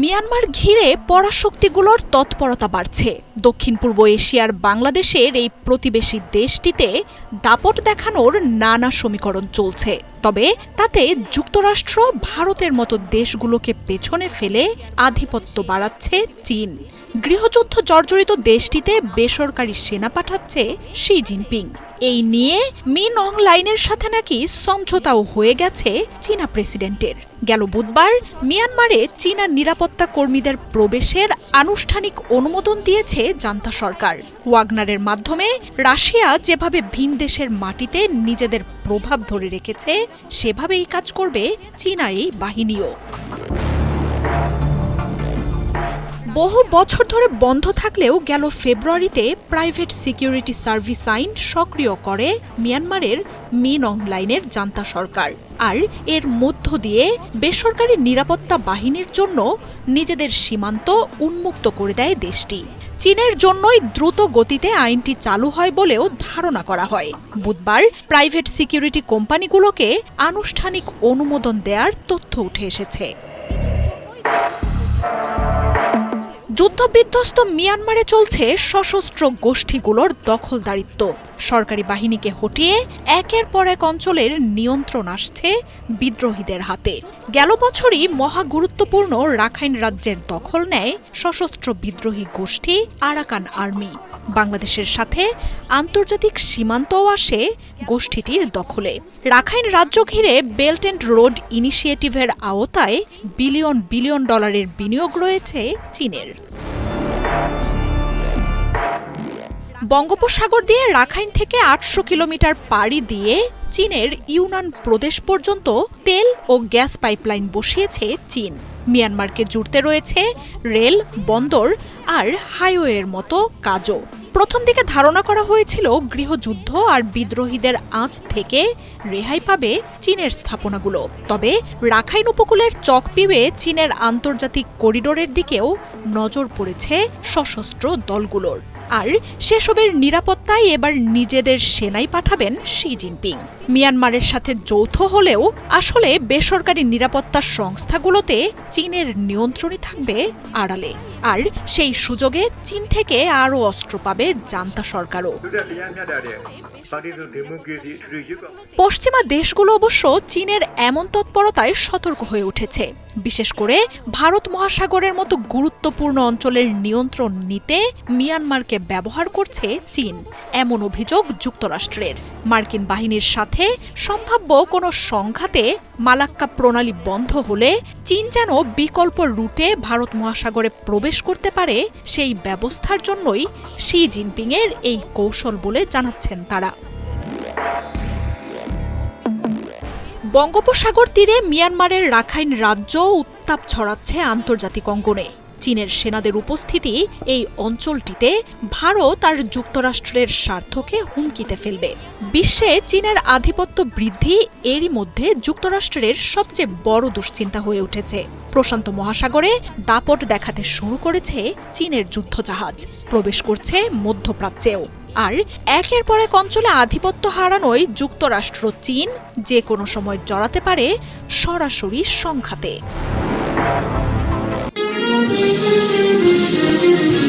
Myanmar ঘিরে পরাশক্তিগুলোর তৎপরতা বাড়ছে। দক্ষিণ পূর্ব এশিয়ার বাংলাদেশের এই প্রতিবেশী দেশটিতে দাপট দেখানোর নানা সমীকরণ চলছে। তবে তাতে যুক্তরাষ্ট্র ভারতের মতো দেশগুলোকে পেছনে ফেলে আধিপত্য বাড়াচ্ছে চীন। গৃহযুদ্ধ জর্জরিত দেশটিতে বেসরকারি সেনা পাঠাচ্ছে শি জিনপিং। এই নিয়ে মিন অং লাইনের সাথে নাকি সমঝোতাও হয়ে গেছে চীনা প্রেসিডেন্টের। গেল বুধবার মিয়ানমারে চীনা নিরাপত্তা কর্মীদের প্রবেশের আনুষ্ঠানিক অনুমোদন দিয়েছে জান্তা সরকার। ওয়াগনারের মাধ্যমে রাশিয়া যেভাবে ভিন দেশের মাটিতে নিজেদের প্রভাব ধরে রেখেছে, সেভাবেই কাজ করবে চীনা এই বাহিনীও। বহু বছর ধরে বন্ধ থাকলেও গেল ফেব্রুয়ারিতে প্রাইভেট সিকিউরিটি সার্ভিস আইন সক্রিয় করে মিয়ানমারের মিন অনলাইনের জান্তা সরকার। আর এর মধ্য দিয়ে বেসরকারি নিরাপত্তা বাহিনীর জন্য নিজেদের সীমান্ত উন্মুক্ত করে দেয় দেশটি। চীনের জন্যই দ্রুত গতিতে আইনটি চালু হয় বলেও ধারণা করা হয়। বুধবার প্রাইভেট সিকিউরিটি কোম্পানিগুলোকে আনুষ্ঠানিক অনুমোদন দেওয়ার তথ্য উঠে এসেছে। যুদ্ধবিধ্বস্ত মিয়ানমারে চলছে সশস্ত্র গোষ্ঠীগুলোর দখলদারিত্ব। সরকারি বাহিনীকে হটিয়ে একের পর এক অঞ্চলের নিয়ন্ত্রণ আসছে বিদ্রোহীদের হাতে। গেল বছরই মহা গুরুত্বপূর্ণ রাখাইন রাজ্যের দখল নেয় সশস্ত্র বিদ্রোহী গোষ্ঠী আরাকান আর্মি। বাংলাদেশের সাথে আন্তর্জাতিক সীমান্তও আসে গোষ্ঠীটির দখলে। রাখাইন রাজ্য ঘিরে বেল্ট অ্যান্ড রোড ইনিশিয়েটিভের আওতায় বিলিয়ন বিলিয়ন ডলারের বিনিয়োগ রয়েছে চীনের। বঙ্গোপসাগর দিয়ে রাখাইন থেকে আটশো কিলোমিটার পাড়ি দিয়ে চীনের ইউনান প্রদেশ পর্যন্ত তেল ও গ্যাস পাইপলাইন বসিয়েছে চীন। মিয়ানমারকে জুড়তে রয়েছে রেল, বন্দর আর হাইওয়ের মতো কাজও। প্রথম দিকে ধারণা করা হয়েছিল গৃহযুদ্ধ আর বিদ্রোহীদের আঁচ থেকে রেহাই পাবে চীনের স্থাপনাগুলো। তবে রাখাইন উপকূলের চক পিবে চীনের আন্তর্জাতিক করিডোরের দিকেও নজর পড়েছে সশস্ত্র দলগুলোর। আর সেসবের নিরাপত্তায় এবার নিজেদের সেনাই পাঠাবেন শি জিনপিং। মিয়ানমারের সাথে যৌথ হলেও আসলে বেসরকারি নিরাপত্তা সংস্থাগুলোতে চীনের নিয়ন্ত্রণই থাকবে আড়ালে। আর সেই সুযোগে চীন থেকে আরও অস্ত্র পাবে জান্তা সরকারও। পশ্চিমা দেশগুলো অবশ্য চীনের এমন তৎপরতায় সতর্ক হয়ে উঠেছে। বিশেষ করে ভারত মহাসাগরের মতো গুরুত্বপূর্ণ অঞ্চলের নিয়ন্ত্রণ নিতে মিয়ানমারকে ব্যবহার করছে চীন, এমন অভিযোগ যুক্তরাষ্ট্রের। মার্কিন বাহিনীর সাথে সম্ভাব্য কোনো সংঘাতে মালাক্কা প্রণালী বন্ধ হলে চীন যেন বিকল্প রুটে ভারত মহাসাগরে প্রবেশ করতে পারে, সেই ব্যবস্থার জন্যই শি জিনপিংয়ের এই কৌশল বলে জানাচ্ছেন তারা। বঙ্গোপসাগর তীরে মিয়ানমারের রাখাইন রাজ্য উত্তাপ ছড়াচ্ছে আন্তর্জাতিক অঙ্গনে। চীনের সেনাদের উপস্থিতি এই অঞ্চলটিতে ভারত আর যুক্তরাষ্ট্রের স্বার্থকে হুমকিতে ফেলবে। বিশ্বে চীনের আধিপত্য বৃদ্ধি এরই মধ্যে যুক্তরাষ্ট্রের সবচেয়ে বড় দুশ্চিন্তা হয়ে উঠেছে। প্রশান্ত মহাসাগরে দাপট দেখাতে শুরু করেছে চীনের যুদ্ধজাহাজ। প্রবেশ করছে মধ্যপ্রাচ্যেও। আর একের পর এক অঞ্চলে আধিপত্য হারানোয় যুক্তরাষ্ট্র চীন যে কোনো সময় জড়াতে পারে সরাসরি সংঘাতে। Thank you.